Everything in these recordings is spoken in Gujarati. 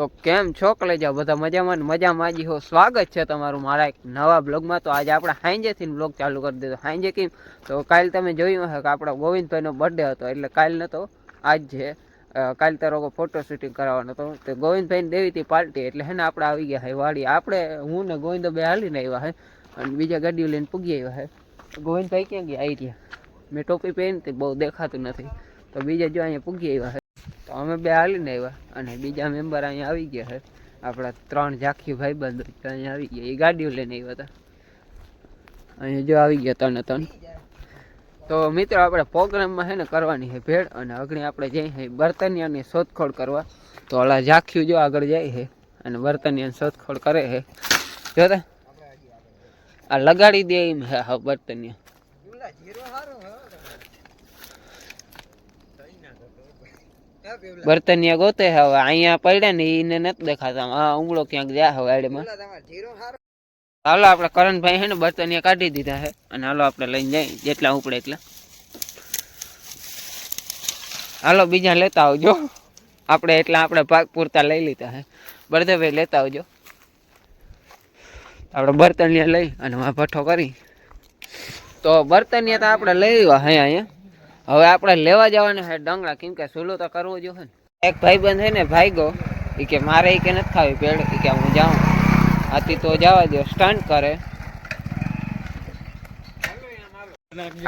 તો કેમ છો? કલેજા બધા મજામાં મજામાં જી હો. સ્વાગત છે તમારું મારા એક નવા બ્લોગમાં. તો આજે આપણે હાંજેથી બ્લોગ ચાલુ કરી દીધો. હાંજે કેમ? તો કાલ તમે જોયું હશે કે આપણા ગોવિંદભાઈનો બર્થડે હતો. એટલે કાલ નતો, આજ છે. કાલ તારો ફોટો શૂટિંગ કરાવવાનો હતો. તો ગોવિંદભાઈને દેવી હતી પાર્ટી. એટલે હે ને આપણે આવી ગયા હે વાડી. આપણે, હું ને ગોવિંદ બે હાલીને આવ્યા હે. અને બીજા ગાડીઓ લઈને પૂગી આવ્યા હે. ગોવિંદભાઈ ક્યાં ગયા? આવી ગયા મેં ટોપી પહેરી બહુ દેખાતું નથી. તો બીજા જો અહીંયા પૂગી આવ્યા તો અમે બે હાલીને આવ્યા અને બીજા મેમ્બર અહીંયા આવી ગયા છે. આપણા ત્રણ ઝાંખી ભાઈબંધો બંધ અહીંયા આવી ગયા. એ ગાડીઓ લઈને આવ્યા હતા. અહીંયા જો આવી ગયા તને ત્રણ તો મિત્રો, આપણે પ્રોગ્રામમાં છે ને કરવાની છે ભેળ અને અગણી આપણે જઈએ છે બર્તનિયાની શોધખોળ કરવા. તો ઓલા ઝાંખ્યું જો આગળ જાય છે અને બર્તનિયાની શોધખોળ કરે છે જોતા આ લગાડી દે એમ હા બર્તનિયા. બર્તનિયા ગોતે હવે. અહીંયા પડ્યા ને એને નથી દેખાતા. આ ઉંગળો ક્યાંક જાય હવે આડેમાં હાલો આપણે કરણભાઈ હે ને બર્તનિયા કાઢી દીધા છે અને હાલો આપણે લઈને જઈએ જેટલા ઉપડે એટલા. હાલો બીજા લેતા આવજો. આપણે એટલા આપણે ભાગ પૂરતા લઈ લીધા હે. બળદેવભાઈ લેતા આવજો. આપણે બર્તનિયા લઈ અને ભઠ્ઠો કરી. તો બર્તનિયા તો આપણે લઈ આવ્યા હે અહીંયા. હવે આપણે લેવા જવાના છે ડંગળા. કેમ કે સુલો તો કરવો જોઈએ ને. એક ભાઈબંધ છે ને ભાઈગો એ કે મારે ઈ કે નથી ખાવી પેડ ઈ કે હું જાઉં. આથી તો જવા દો સ્ટન્ટ કરે.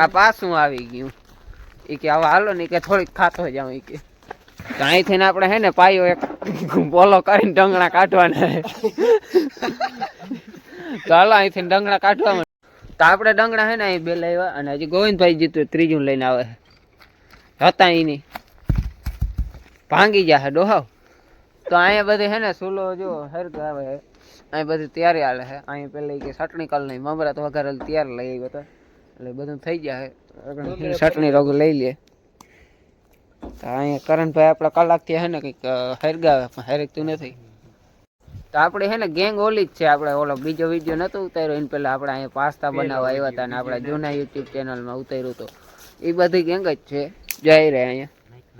આ પાછું આવી ગયું. ઈ કે હવે હાલો ને કે થોડીક ખાતો જાઉં, ઈ કે. અહીંથી ને આપણે હે ને પાયો એક બોલો કરીને ડંગણા કાઢવાના ચાલો અહીંથી ડંગણા કાઢવા તો આપણે ડંગણા હે ને અહીં બે લાવ્યા અને હજી ગોવિંદભાઈ જીતું, ત્રીજું લઈને આવે હતા એની. ભાંગી જશે ડોહાવ તો અહીંયા બધી હે ને સુલો જો હરક આવે છે અહીં બધી તૈયારી હાલે છે અહીંયા પેલી કે ચટણી કલ નહીં મમરા તો વગર તૈયાર લઈ આવ્યો હતા એટલે બધું થઈ જાય છે ચટણી રોગ લઈ લે. તો અહીંયા કરણભાઈ આપણા કલાકથી હે ને કંઈક હરગાવે, પણ હરગતું નથી. તો આપણે હે ને ગેંગ ઓલી જ છે આપણે ઓલો બીજો વીડિયો નતો ઉતાર્યો, એને પેલા આપણે અહીંયા પાસ્તા બનાવવા આવ્યા હતા ને આપણા જૂના યુટ્યુબ ચેનલમાં ઉતાર્યું હતું એ બધી ગેંગ જ છે. જઈ રહ્યા અહીંયા.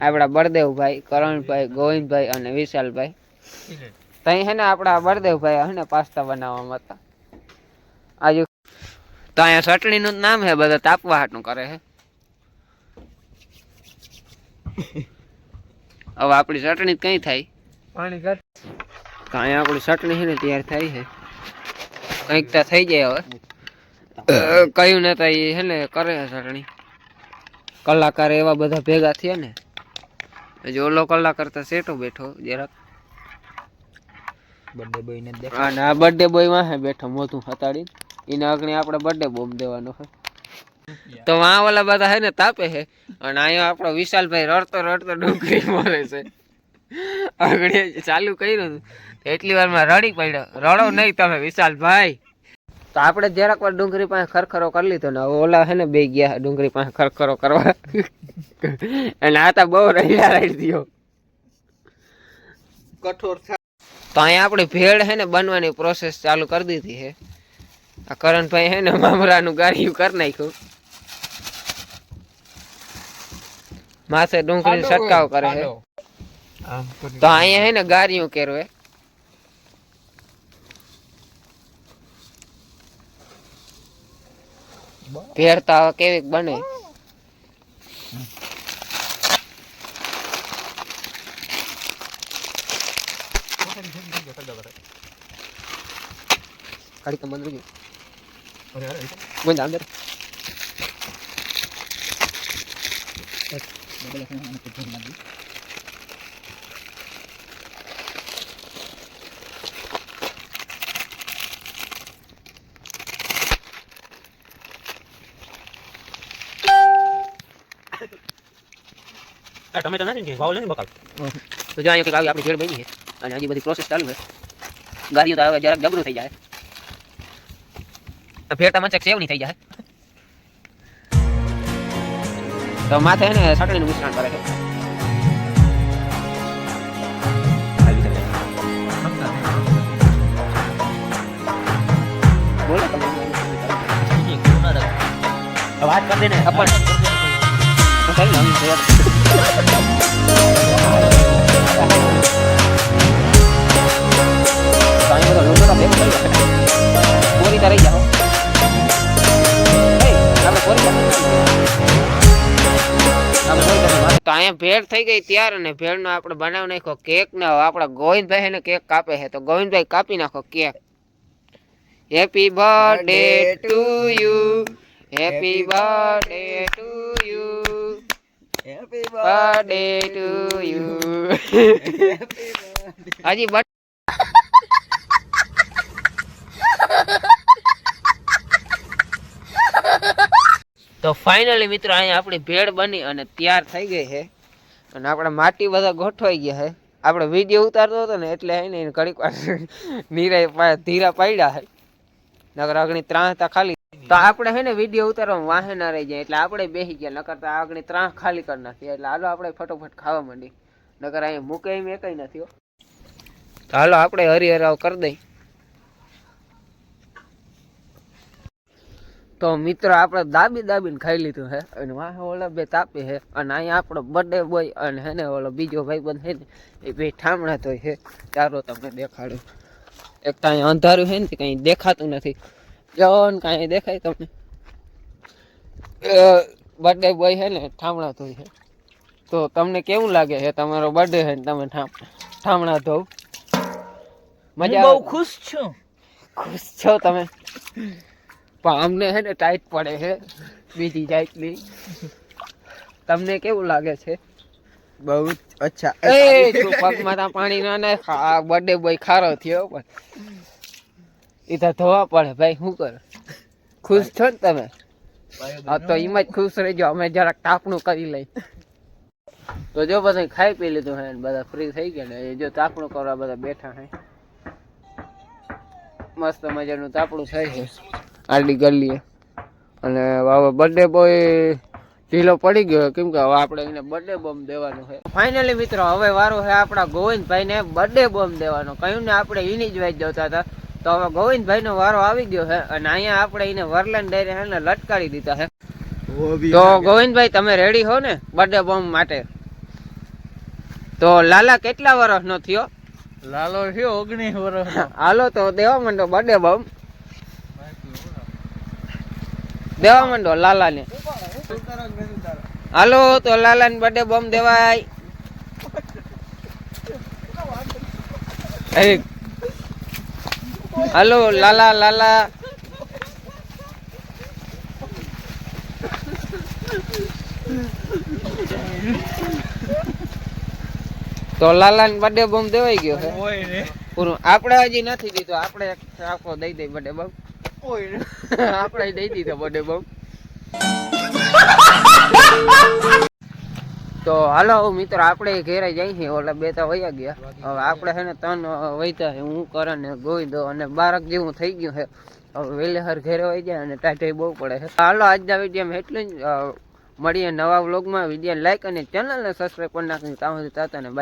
આપણા બળદેવભાઈ કરણભાઈ ગોવિંદભાઈ અને વિશાલભાઈ. તઈ હે ને આપણા બળદેવભાઈ હે ને પાસ્તા બનાવવામાં હતા. આજુ તો અહીંયા ચટણીનું નામ છે બધા તાપવા હાટનું કરે છે હવે આપણી ચટણી કઈ થાય? પાણી તો અહીંયા આપણી ચટણી છે ને તૈયાર થાય છે કંઈક તો થઈ જાય હવે. કયું ને તો એ છે ને કરે ચટણી. કલાકાર એવા બધા ભેગા થયા ને હજી ઓલો કલાકાર તો સેટો બેઠો જરાક. બર્થડે બોય ને દેખા આ બર્થડે બોય વાહે બેઠો મોતું હતાડી એને આગળ આપણે બર્થડે બોમ્બ દેવાનો છે તો વાં ઓલા બધા હે ને તાપે હે. અને અહીંયા આપણો વિશાલભાઈ રડતો રડતો ડુંગળી મળે છે. આગળ ચાલુ કર્યું તો એટલી વારમાં રડી પડ્યો. રડો નહીં તમે વિશાલભાઈ. તો આપણે જરાક વાર ડુંગળી પાસે ખરખરો કરી લીધો ને ઓલા હે ને બે ગયા ડુંગળી પાસે ખરખરો કરવા. અને આ તો બહુ રડ્યા રડી દ્યો કઠોર તો અહીંયા આપણે ભેળ હે ને બનવાની પ્રોસેસ ચાલુ કરી દીધી છે આ કરણભાઈ હે ને મામરાનું ગાળિયું કરી નાખ્યું. માથે ડુંગળી છટકાવ કરે છે તો અહીંયા હે ને ગારિયું કેરવે ભેળ તો હવે કેવી બને? કાઢી તો બંધ રહી અંદર. ટમેટા નથી કે ભાવ લઈને બકાલ. તો જો અહીંયા કંઈક આવી આપણી ભેળ બની છે. અને હજી બધી પ્રોસેસ ચાલુ છે. ગાડીઓ તો હવે જરાક ડબરું થઈ જાય. તો ભેળ તો મચક સેવની થઈ જાય. તો માથે ને ચટણીનું મિશ્રણ કરે છે. વાત કરી દે ને. भेड़ थी गई तैयार ने भेड़ ना अपने बनाव ना केक ने आप गोविंद भाई ने केक कापे है तो गोविंद भाई कापी नाखो cake happy birthday to you happy birthday to happy birthday to you હજી બર્થ તો ફાઇનલી મિત્રો અહીંયા આપણી ભેળ બની અને તૈયાર થઈ ગઈ છે. અને આપણે માટી બધા ગોઠવાઈ ગયા છે. આપણે વીડિયો ઉતારતો હતો ને એટલે એને ઘડીક નીરા ધીરા પાડ્યા છે. નગર આગળ ત્રણ હતા ખાલી તો આપણે હે ને વીડિયો ઉતારવામાં વાહે રહી જાય, એટલે આપણે બેસી ગયા, નકર તો આગળ ત્રાણ ખાલી કરી નાખી. એટલે હાલો આપણે ફટોફટ ખાવા માંડી. નકર અહીંયા મૂકે એમ એકઈ નથી તો હાલો આપણે હરિહરાવ કરી દઈ. તો મિત્રો આપણે દાબી દાબીને ખાઈ લીધું હે, અને વાહ, ઓલા બે તાપી હે, અને અહીંયા આપણો બર્થડે બોય અને હે ને ઓલો બીજો ભાઈ બંધ હે ને, એ બે ઠામણા તો છે ચારો તમને દેખાડું. એક તો અહીંયા અંધારું છે ને કંઈ દેખાતું નથી. જો ને કાંઈ દેખાય તમને? બર્થડે બોય છે ને ઠામણા ધોઈ છે. તો તમને કેવું લાગે છે? તમારો બર્થડે છે ને તમે ઠામણા ધોવ મજા બહુ ખુશ છું. ખુશ છો તમે? પણ અમને છે ને ટાઈટ પડે છે બીજી જાતની. તમને કેવું લાગે છે? બહુ અચ્છા. એ તું પગમાં પાણી ના નાખ. બર્થડે બોય ખારો થયો પણ. એ તો ધોવા પડે ભાઈ શું કરો? ખુશ છો ને તમે? હા તો એમાં જ ખુશ રહેજો અમે જરાક તાપણું કરી લઈ તો જો બધા ખાઈ પી લીધું હે બધા ફ્રી થઈ ગયા ને એ જો તાપણું કરવા બધા બેઠા હે. મસ્ત મજાનું તાપણું થાય છે આડી ગલીએ. અને હવે બર્થડે બોય ઢીલો પડી ગયો કેમ કે હવે આપણે એને બર્થડે બોમ્બ દેવાનો છે ફાઇનલી મિત્રો હવે વારો છે આપણા ગોવિંદભાઈ ને બર્થડે બોમ્બ દેવાનો. કહ્યું ને આપણે એની જ વાત જોતા હતા. તો હવે ગોવિંદભાઈ નો વારો આવી ગયો છે અને અહીંયા આપણે એને વરલન ડેરી હે લટકાવી દીધા છે. તો ગોવિંદભાઈ તમે રેડી હો ને બર્થડે બોમ્બ માટે? તો લાલા કેટલા વર્ષનો થયો? લાલો થયો ઓગણીસ વર્ષ હાલો તો દેવા માંડો બર્થડે બોમ્બ. દેવા માંડો લાલાને. હાલો તો લાલાને બર્થડે બોમ્બ દેવાય. એ, હાલો લાલા લાલા. તો લાલાને બર્થડે બોમ્બ દેવાઈ ગયો છે. પૂરું. આપણે હજી નથી દીધો. આપણે આખો દઈ દઈ બર્થડે બોમ્બ આપણે દઈ દીધો બર્થડે બોમ્બ તો હાલો મિત્ર, આપણે ઘેરે જઈએ ઓલા બે તો વયા ગયા. હવે આપણે છે ને ત્રણ છે, હું કરે ને ગોવિંદો અને બારક જેવું થઈ ગયું છે. હવે વેલેહર ઘેરે વહી જાય અને ટાઈટાઈ બહુ પડે છે. હાલો, આજના વિડીયોમાં એટલું જ મળીએ નવા વ્લોગમાં. વીડિયો લાઈક અને ચેનલને સબસ્ક્રાઈબ પણ નાખીને ત્યાં સુધી તાતા ને બાય